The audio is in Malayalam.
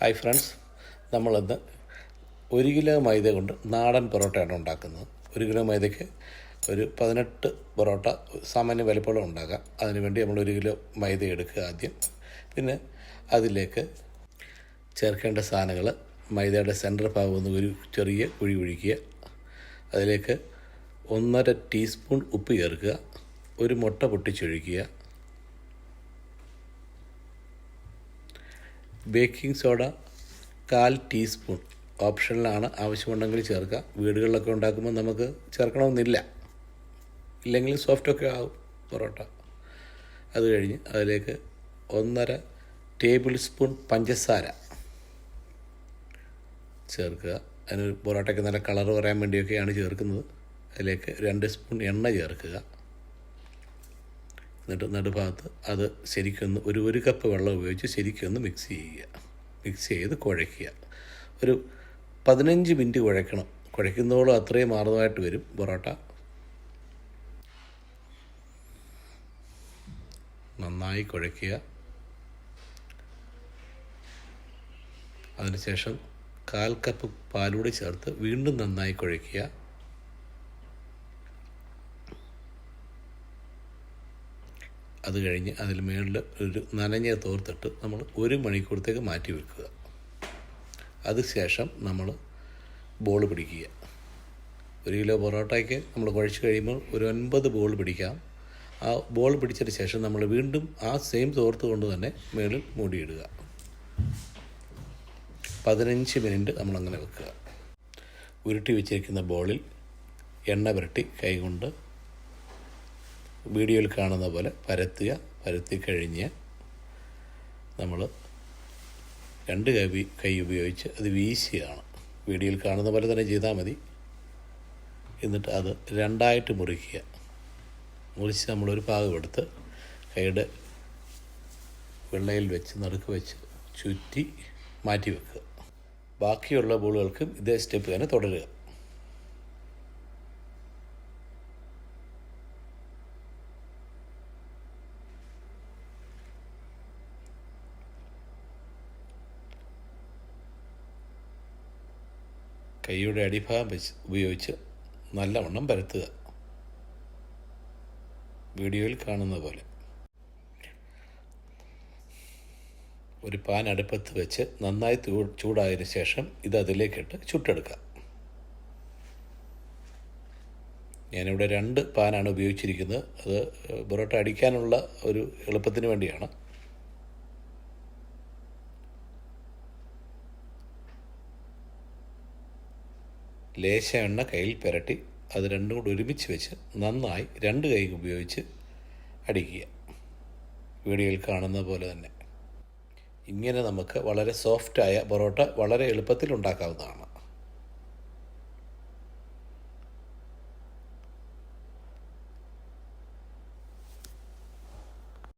ഹായ് ഫ്രണ്ട്സ് നമ്മളിന്ന് ഒരു കിലോ മൈദ കൊണ്ട് നാടൻ പൊറോട്ടയാണ് ഉണ്ടാക്കുന്നത്. ഒരു കിലോ മൈദയ്ക്ക് ഒരു പതിനെട്ട് പൊറോട്ട സാമാന്യ വലിപ്പമുള്ള ഉണ്ടാക്കാം. അതിനുവേണ്ടി നമ്മൾ ഒരു കിലോ മൈദ എടുക്കുക ആദ്യം. പിന്നെ അതിലേക്ക് ചേർക്കേണ്ട സാധനങ്ങൾ മൈദയുടെ സെന്റർ ഭാഗം ഒരു ചെറിയ കുഴി ഒഴിക്കുക. അതിലേക്ക് ഒന്നര ടീസ്പൂൺ ഉപ്പ് ചേർക്കുക. ഒരു മുട്ട പൊട്ടിച്ചൊഴിക്കുക. ബേക്കിംഗ് സോഡ കാൽ ടീസ്പൂൺ. ഓപ്ഷനിലാണ് ആവശ്യമുണ്ടെങ്കിൽ ചേർക്കുക. വീടുകളിലൊക്കെ ഉണ്ടാക്കുമ്പോൾ നമുക്ക് ചേർക്കണമെന്നില്ല. ഇല്ലെങ്കിൽ സോഫ്റ്റൊക്കെ ആവും പൊറോട്ട. അത് കഴിഞ്ഞ് അതിലേക്ക് ഒന്നര ടേബിൾ സ്പൂൺ പഞ്ചസാര ചേർക്കുക. അതിന് പൊറോട്ടയ്ക്ക് നല്ല കളർ വരാൻ വേണ്ടിയൊക്കെയാണ് ചേർക്കുന്നത്. അതിലേക്ക് രണ്ട് സ്പൂൺ എണ്ണ ചേർക്കുക. എന്നിട്ട് നടുഭാഗത്ത് അത് ശരിക്കൊന്ന് ഒരു ഒരു കപ്പ് വെള്ളം ഉപയോഗിച്ച് ശരിക്കൊന്ന് മിക്സ് ചെയ്യുക. മിക്സ് ചെയ്ത് കുഴയ്ക്കുക. ഒരു പതിനഞ്ച് മിനിറ്റ് കുഴയ്ക്കണം. കുഴയ്ക്കുന്നതോളം അത്രയും മാറുന്നതായിട്ട് വരും പൊറോട്ട. നന്നായി കുഴയ്ക്കുക. അതിനുശേഷം കാൽ കപ്പ് പാലൂടെ ചേർത്ത് വീണ്ടും നന്നായി കുഴയ്ക്കുക. അത് കഴിഞ്ഞ് അതിൽ മേളിൽ ഒരു നനഞ്ഞ തോർത്തിട്ട് നമ്മൾ ഒരു മണിക്കൂറത്തേക്ക് മാറ്റി വെക്കുക. അതിനുശേഷം നമ്മൾ ബോൾ പിടിക്കുക. ഒരു കിലോ പൊറോട്ടയ്ക്ക് നമ്മൾ കുഴച്ച് കഴിയുമ്പോൾ ഒരു ഒൻപത് ബോൾ പിടിക്കാം. ആ ബോൾ പിടിച്ചതിന് ശേഷം നമ്മൾ വീണ്ടും ആ സെയിം തോർത്ത് കൊണ്ട് തന്നെ മുകളിൽ മൂടിയിടുക. പതിനഞ്ച് മിനിറ്റ് നമ്മളങ്ങനെ വെക്കുക. ഉരുട്ടി വെച്ചിരിക്കുന്ന ബോളിൽ എണ്ണ പുരട്ടി കൈകൊണ്ട് വീഡിയോയിൽ കാണുന്ന പോലെ പരത്തുക പരത്തി കഴിഞ്ഞ് നമ്മൾ രണ്ട് കൈ കൈ ഉപയോഗിച്ച് അത് വീശുകയാണ് വീഡിയോയിൽ കാണുന്ന പോലെ തന്നെ ചെയ്താൽ മതി. എന്നിട്ട് അത് രണ്ടായിട്ട് മുറിക്കുക. മുറിച്ച് നമ്മളൊരു ഭാഗം എടുത്ത് കൈയുടെ വെള്ളയിൽ വെച്ച് നടുക്ക് വെച്ച് ചുറ്റി മാറ്റി വെക്കുക. ബാക്കിയുള്ള ബോളുകൾക്കും ഇതേ സ്റ്റെപ്പ് തന്നെ തുടരുക. കൈയുടെ അടിഭാഗം വെച്ച് ഉപയോഗിച്ച് നല്ലവണ്ണം പരത്തുക. വീഡിയോയിൽ കാണുന്ന പോലെ. ഒരു പാൻ അടുപ്പത്ത് വെച്ച് നന്നായി ചൂടായതിനു ശേഷം ഇത് അതിലേക്കിട്ട് ചുട്ടെടുക്കാം ഞാനിവിടെ രണ്ട് പാനാണ് ഉപയോഗിച്ചിരിക്കുന്നത്. അത് പൊറോട്ട അടിക്കാനുള്ള ഒരു എളുപ്പത്തിന് വേണ്ടിയാണ്. ലേശ എണ്ണ കയ്യിൽ പുരട്ടി അത് രണ്ടും കൂടി ഒരുമിച്ച് വെച്ച് നന്നായി രണ്ട് കൈ ഉപയോഗിച്ച് അടിക്കുക. വീഡിയോയിൽ കാണുന്ന പോലെ തന്നെ. ഇങ്ങനെ നമുക്ക് വളരെ സോഫ്റ്റായ പൊറോട്ട വളരെ എളുപ്പത്തിൽ ഉണ്ടാക്കാവുന്നതാണ്.